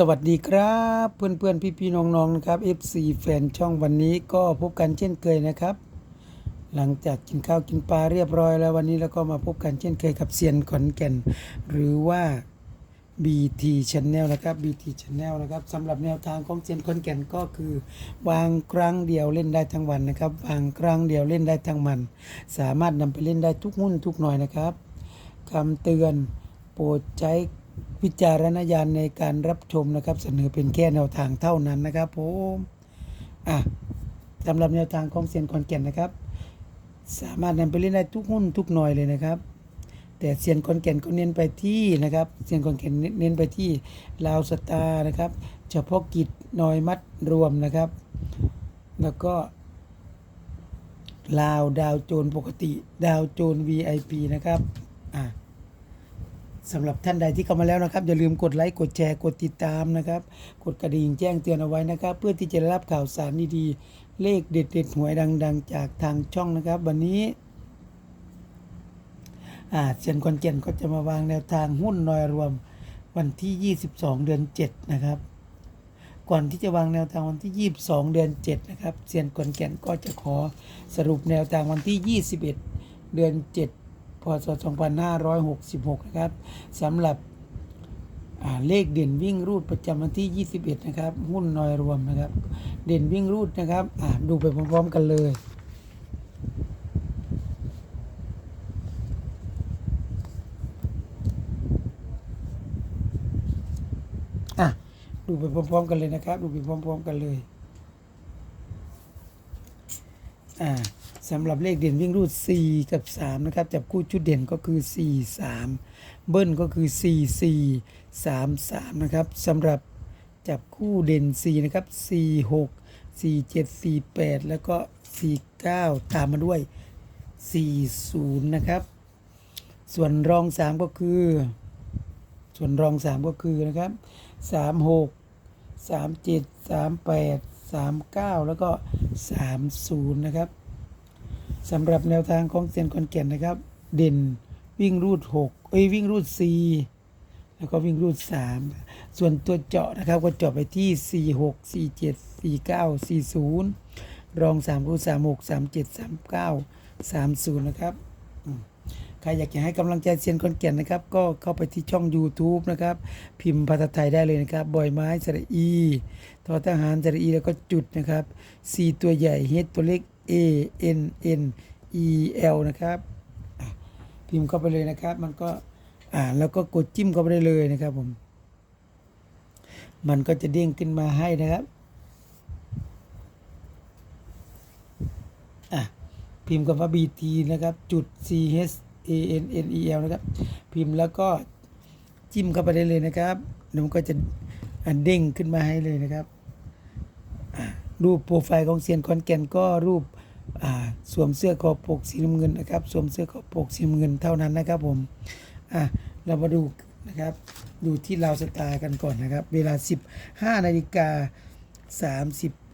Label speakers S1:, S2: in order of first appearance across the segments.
S1: สวัสดีครับเพื่อนเพื่อนพี่พี่ๆน้องๆนะครับ FC แฟนช่องวันนี้ก็พบกันเช่นเคยนะครับ หลังจากกินข้าวกินปลาเรียบร้อยแล้ววันนี้เราก็มาพบกันเช่นเคยกับเซียนขอนแก่น หรือว่า BT Channel นะครับ BT Channel นะครับสำหรับแนวทางของเซียนขอนแก่นก็คือ วางครั้งเดียวเล่นได้ทั้งวันนะครับ วางครั้งเดียวเล่นได้ทั้งมัน สามารถนำไปเล่นได้ทุกหุ้นทุกหน่อยนะครับคำเตือนโปรดใช้ วิจารณญาณในการรับชมนะครับ เสนอเป็นแค่แนวทางเท่านั้นนะครับผมอะสำหรับแนวทางของเซียนคอนแก่นนะครับ สามารถนำไปเล่นได้ทุกหุ้นทุกหน่อยเลยนะครับ แต่เซียนคอนแก่นก็เน้นไปที่นะครับเซียนคอนแก่นเน้นไปที่ลาวสตาร์นะครับ เฉพาะกิจหน่อยมัดรวมนะครับ แล้วก็ลาวดาวโจนปกติ ดาวโจน VIP นะครับ อะ สำหรับท่านใดที่เข้ามาแล้วนะครับ อย่าลืมกดไลค์กดแชร์กดติดตามนะครับ กดกระดิ่งแจ้งเตือนเอาไว้นะครับ เพื่อที่จะรับข่าวสารดีๆเลขเด็ดๆหวยดัง ๆ จากทางช่องนะครับ วันนี้อ่าเซียนคอนเจนก็จะมาวางแนวทางหุ้นนอยรวมวันที่ 22 เดือน 7 นะครับ ก่อนที่จะวางแนวทางวันที่ 22 เดือน 7 นะครับเซียนกวนแก่นก็จะขอสรุปแนวทางวันที่ 21 เดือน 7 ศ 2566 นะครับสำหรับเลขเด่นวิ่งรูดประจำวันที่ 21 นะครับ หุ้นนอยรวมนะครับ เด่นวิ่งรูดนะครับดูไปพร้อมๆกันเลยอะดูไปพร้อมๆกันเลยนะครับ ดูไปพร้อมๆกันเลย อ่า สำหรับเลขเด่นวิ่งรูด 4 กับ 3 นะครับ จับคู่ชุดเด่นก็คือ 4 3 เบิ้ลก็คือ 4 4 3 3 นะครับสำหรับจับคู่เด่น 4 นะครับ 4 6 4 7 4 8 แล้วก็ 4 9 ตามมาด้วย 4 0 นะครับ ส่วนรอง 3 ก็คือ ส่วนรอง 3 ก็คือนะครับ 3 6 3 7 3 8 3 9 แล้วก็ 3 0 นะครับ สำหรับแนวทางของเซียนคอนแก่นนะครับ เด่นวิ่งรูด6เอ้ยวิ่งรูด 4 แล้วก็วิ่งรูด 3 ส่วนตัวเจาะนะครับก็เจาะไปที่ 4 6 4 7 4 9 4 0 รอง 3 รูด 3 6 3 7 3 9 3 0 นะครับ ใครอยากจะให้กำลังใจเซียนคอนแก่นนะครับ ก็เข้าไปที่ช่อง YouTube นะครับ พิมพ์ภาษาไทยได้เลยนะครับบอยไม้สระอีทอทหารสระอีแล้วก็จุดนะครับ C ตัวใหญ่ H ตัวเล็ก A N N E L นะครับพิมพ์เข้าไปเลยนะครับ มันก็อ่านแล้วก็กดจิ้มเข้าไปได้เลยนะครับผม มันก็จะเด้งขึ้นมาให้นะครับอะพิมพ์คำว่า BT นะครับ จุด C H A N N E L นะครับ พิมพ์แล้วก็จิ้มเข้าไปได้เลยนะครับแล้วมันก็จะอันเด้งขึ้นมาให้เลยนะครับรูปโปรไฟล์ของเซียนคอนแก่นก็รูป สวมเสื้อคอปกสีน้ำเงินนะครับ สวมเสื้อคอปกสีน้ำเงินเท่านั้นนะครับผมอะเรามาดูนะครับ ดูที่ลาวสตาร์กันก่อนนะครับ เวลา 15นาฬิกา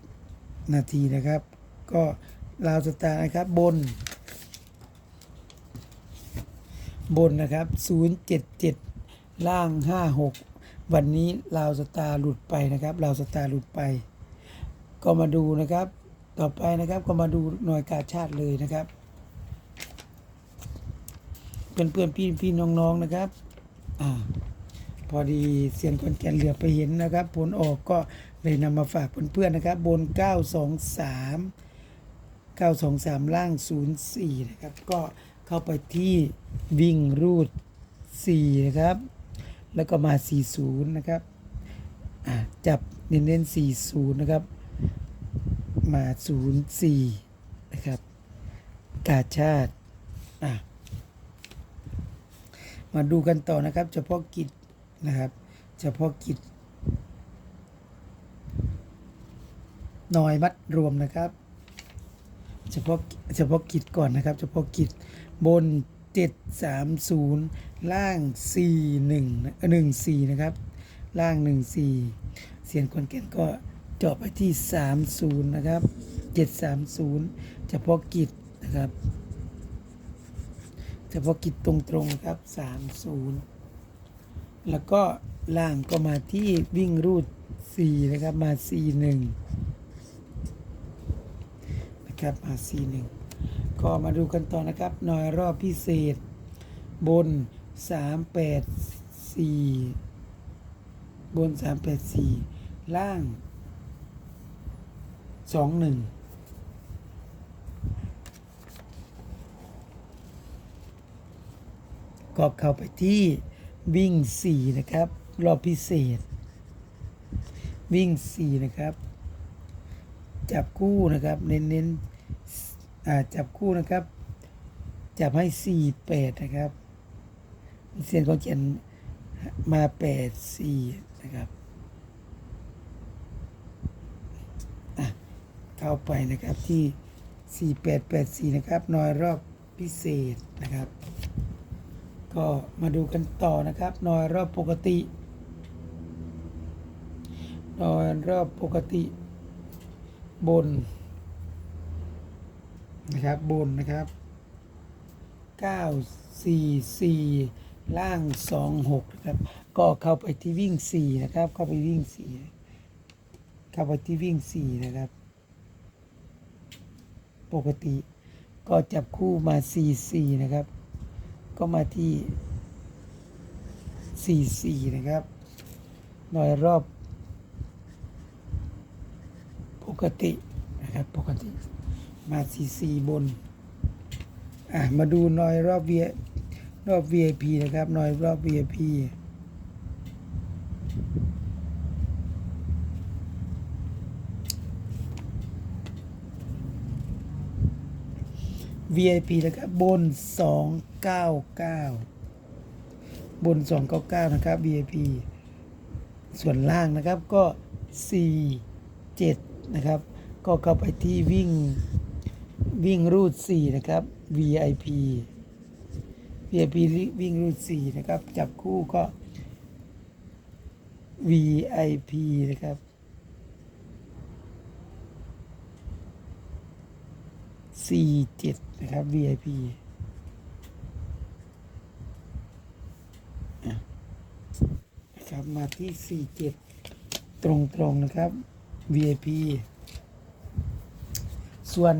S1: 30 นาทีนะครับ ก็ลาวสตาร์นะครับบน บนนะครับ 077 ล่าง 56 วันนี้ลาวสตาร์หลุดไปนะครับลาวสตาร์หลุดไป ก็มาดูนะครับ ต่อไปนะครับก็มาดูหน่วยกาชาติเลยนะครับ เพื่อนเพื่อนๆพี่พี่น้องๆนะครับอ่าพอดีเซียนคนแกนเหลือไปเห็นนะครับผลออกก็เลยนำมาฝากเพื่อนๆนะครับ บน 923 923 ล่าง 04 นะครับ ก็เข้าไปที่วิ่งรูด 4 นะครับ แล้วก็มา 40 นะครับจับเน้นๆ40 นะครับ มา 04 นะครับ กาชาติมาดูกันต่อนะครับ เฉพาะกิจนะครับ เฉพาะกิจหน่อยมัดรวมนะครับ เฉพาะเฉพาะกิจก่อนนะครับ เฉพาะกิจบน 730 ล่าง 41เอ่อ14 นะครับ ล่าง 14 เสียงคนแก่นก็ จาะไปที่ 30 นะครับ 730 เฉพาะกิจนะครับ เฉพาะกิจตรงๆนะครับ 30 แล้วก็ล่างก็มาที่วิ่งรูดสี่นะครับ มาสี่หนึ่งนะครับ มาสี่หนึ่งก็มาดูกันต่อนะครับ หน่อยรอบพิเศษ บนสามแปดสี่บนสามแปดสี่ล่าง สองหนึ่งก็เข้าไปที่วิ่ง4นะครับ รอบพิเศษ วิ่ง4นะครับ จับคู่นะครับ เน้นๆอ่าจับคู่นะครับ จับให้4 8นะครับเซียนเขาเขียนมา8 4นะครับอะ เข้าไปนะครับที่ 4 8 8 4 นะครับนอยรอบพิเศษนะครับ ก็มาดูกันต่อนะครับนอยรอบปกตินอยรอบปกติบนนะครับบนนะครับ 944 ล่าง 26 นะครับ ก็เข้าไปที่วิ่ง 4 นะครับ เข้าไปวิ่ง 4 เข้าไปที่วิ่ง 4 นะครับ ปกติ ก็จับคู่มา 44 นะครับ ก็มาที่ 44 นะครับ หน่อยรอบ ปกตินะครับปกติมา 44 บน อะ มาดูหน่อยรอบ V รอบ VIP นะครับหน่อยรอบ VIP VIP นะครับบน 299 บน 299 นะครับ VIP ส่วนล่างนะครับก็ 4 7 นะครับ ก็เข้าไปที่วิ่งวิ่งรูด 4 นะครับ VIP VIP วิ่งรูด 4 นะครับ จับคู่ก็ VIP นะครับ สี่เจ็ดนะครับ VIP นะครับมาที่สี่เจ็ดตรงๆนะครับ VIP ส่วน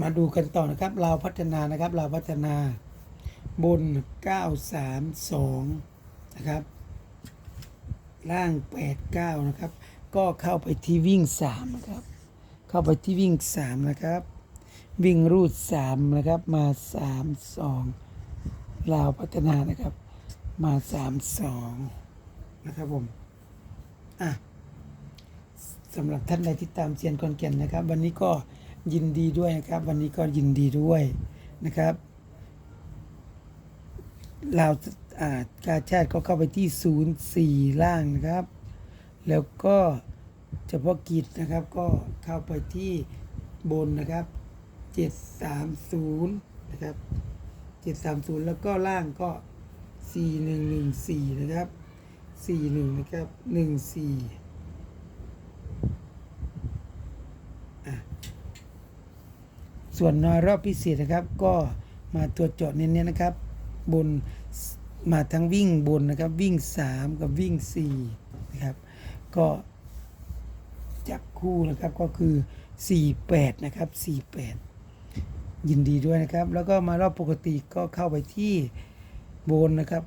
S1: มาดูกันต่อนะครับ เราวพัฒนานะครับ เราวพัฒนาบน 932 นะครับ ล่าง 89 นะครับ ก็เข้าไปที่วิ่ง 3 นะครับ เข้าไปที่วิ่ง3นะครับ วิ่งรูด3นะครับ มา3 2ลาวพัฒนานะครับ มา3 2นะครับผมอะสำหรับท่านใดที่ตามเซียนคอนแก่นนะครับ วันนี้ก็ยินดีด้วยนะครับ วันนี้ก็ยินดีด้วยนะครับลาวอ่ากาชาติก็เข้าไปที่ 04 ล่างนะครับ แล้วก็ เฉพาะกิจนะครับก็เข้าไปที่บนนะครับ 730 นะครับ 730 แล้วก็ล่างก็ 4114 นะครับ 41 นะครับ 14อะส่วนนอยรอบพิเศษนะครับก็มาตัวเจาะเน้นๆนะครับ บนมาทั้งวิ่งบนนะครับ วิ่ง 3 กับวิ่ง4นะครับก็ จับคู่นะครับก็คือ 48 นะครับ 48 ยินดีด้วยนะครับ แล้วก็มารอบปกติก็เข้าไปที่บนนะครับ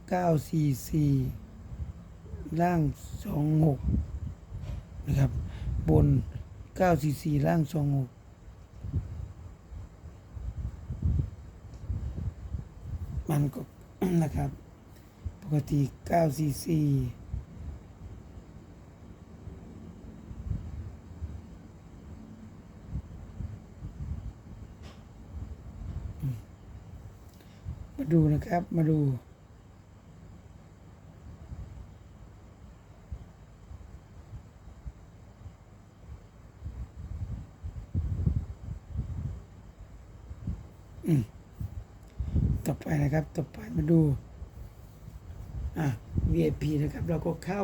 S1: 944 ล่าง 26 นะครับ บน 944 ล่าง 26มันก็นะครับ ปกติ944 ดูนะครับมาดูอืมต่อไปนะครับ ต่อไปมาดู อะ VIP นะครับ เราก็เข้า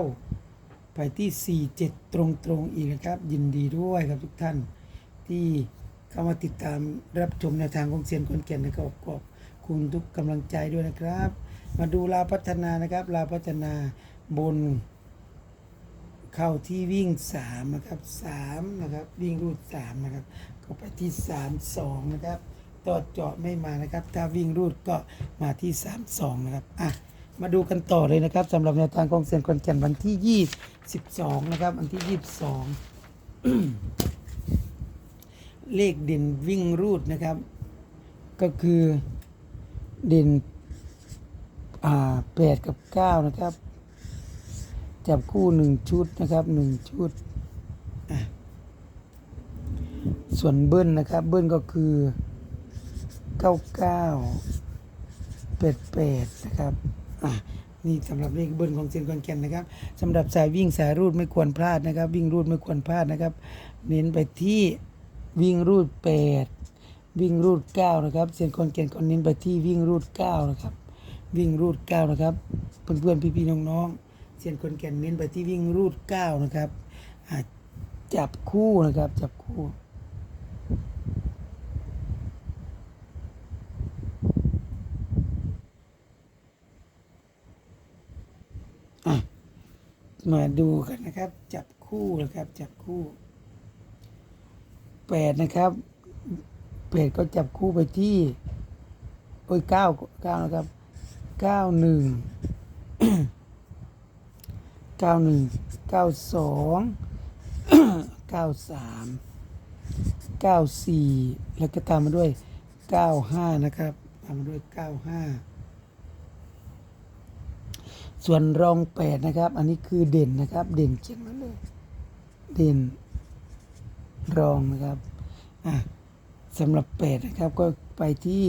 S1: ไปที่ 47 ตรงๆอีกนะครับ ยินดีด้วยครับทุกท่านที่เข้ามาติดตามรับชมแนวทางของเซียนคนแก่นนะครับขอบ คุณทุกกำลังใจด้วยนะครับ มาดูลาพัฒนานะครับ ลาพัฒนาบน เข้าที่วิ่งสามนะครับสามนะครับวิ่งรูดสามนะครับก็ไปที่สามสองนะครับต่อเจาะไม่มานะครับ ถ้าวิ่งรูดก็มาที่สามสองนะครับอะมาดูกันต่อเลยนะครับสำหรับแนวทางของเซียนคอนแก่นวันที่ยี่สิบสองนะครับ วันที่ยี่สิบสองเลขเด่นวิ่งรูดนะครับ ก็คือ ด่นอ่าแปดกับเก้านะครับ จับคู่หนึ่งชุดนะครับหนึ่งชุด ส่วนเบิ้ลนะครับ เบิ้ลก็คือเก้าเก้าแปดแปดนะครับอะนี่สำหรับเลขเบิ้ลของเซียนคอนแก่นนะครับสำหรับสายวิ่งสายรูดไม่ควรพลาดนะครับ วิ่งรูดไม่ควรพลาดนะครับ เน้นไปที่วิ่งรูดแปด วิ่งรูดเก้านะครับเซียนคนแก่นก็เน้นไปที่วิ่งรูดเก้านะครับ วิ่งรูดเก้านะครับ เพื่อนๆพี่ๆน้องๆเซียนคนแก่นเน้นไปที่วิ่งรูดเก้านะครับจับคู่นะครับจับคู่มาดูกันนะครับ จับคู่นะครับ จับคู่แปดนะครับ ปดก็จับคู่ไปที่โอ้ยเก้าเก้านะครับเก้าหนึ่งเก้าหนึ่งเก้าสองเก้าสามเก้าสี่แล้วก็ตามมาด้วยเก้าห้านะครับ ตามมาด้วยเก้าห้าส่วนรองแปดนะครับ อันนี้คือเด่นนะครับ เด่นเขียนมาเลย เด่นรองนะครับ อะ สำหรับแปดนะครับก็ไปที่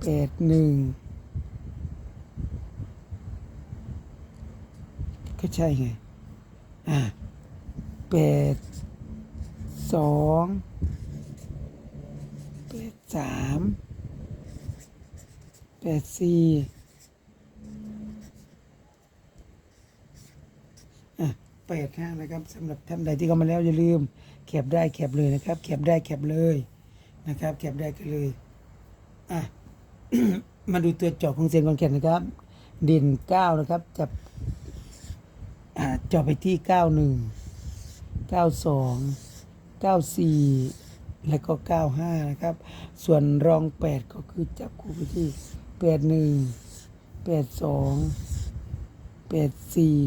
S1: แปดหนึ่งก็ใช่ไง อะแปดสองแปดสามแปดสี่แปดห้านะครับสำหรับท่านใดที่เข้ามาแล้วอย่าลืม แคปได้แคปเลยนะครับแคปได้แคปเลยนะครับแคปได้กันเลยอะ มาดูตัวจอบของเซนคอนแคนนะครับ เด่นเก้านะครับจับอ่าจอบไปที่เก้าหนึ่งเก้าสองเก้าสี่แล้วก็เก้าห้านะครับ ส่วนรองแปดก็คือจับคู่ไปที่แปดหนึ่งแปดสองแปดสี่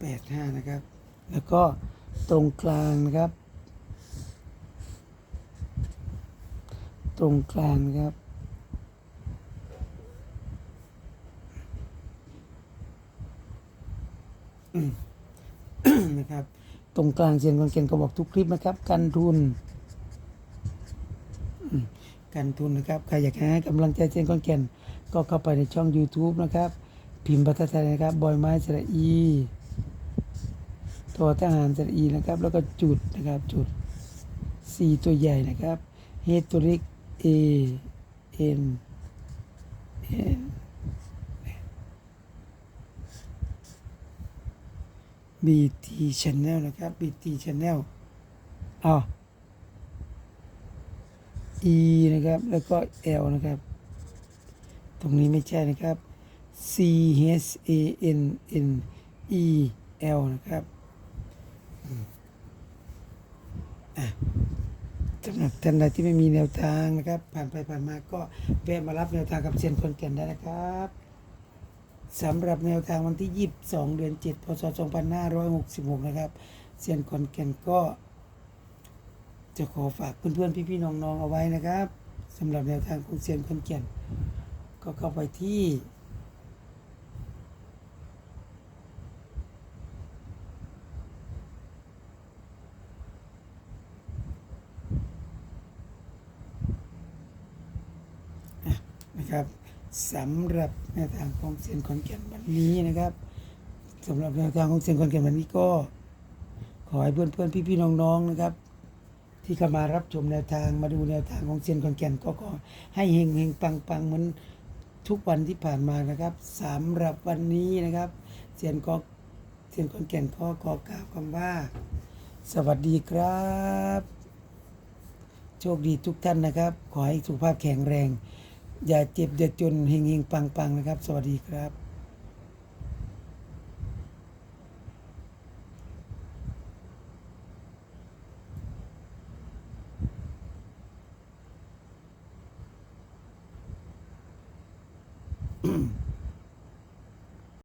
S1: แปดห้านะครับ แล้วก็ตรงกลางนะครับ ตรงกลางนะครับ นะครับ ตรงกลางเซียนคอนเกนก็บอกทุกคลิปนะครับ กันทุน กันทุนนะครับ ใครอยากให้กำลังใจเซียนคอนเกนก็เข้าไปในช่อง YouTube นะครับ พิมพ์ภาษาไทยนะครับ บอยไม้สระอี ทอทหารสระอีนะครับ แล้วก็จุดนะครับจุด C ตัวใหญ่นะครับเฮตัวเล็ก A N N B T Channel นะครับ B T Channel อ๋อ E นะครับ แล้วก็ L นะครับ ตรงนี้ไม่ใช่นะครับ C H A N N E L นะครับ สำหรับท่านใดที่ไม่มีแนวทางนะครับ ผ่านไปผ่านมาก็แวะมารับแนวทางกับเซียนคนแก่นได้นะครับสำหรับแนวทางวันที่ 22 เดือน 7 พศ 2566 นะครับเซียนคนแก่นก็จะขอฝากเพื่อนๆ พี่ๆ น้องๆ เอาไว้นะครับสำหรับแนวทางของเซียนคนแก่นก็เข้าไปที่ อะ นะครับสำหรับแนวทางของเซียนขอนแก่นวันนี้นะครับสำหรับแนวทางของเซียนขอนแก่นวันนี้ก็ ขอให้เพื่อนๆพี่ๆน้องๆนะครับ ที่เข้ามารับชมแนวทางมาดูแนวทางของเซียนขอนแก่นก็ขอให้เฮงเฮงปังปังเหมือนทุกวันที่ผ่านมานะครับสำหรับวันนี้นะครับเซียนก็เซียนขอนแก่นก็ขอกล่าวคำว่า สวัสดีครับ โชคดีทุกท่านนะครับ ขอให้สุขภาพแข็งแรง อย่าเจ็บอย่าจนเฮงเฮงปังปังนะครับ สวัสดีครับ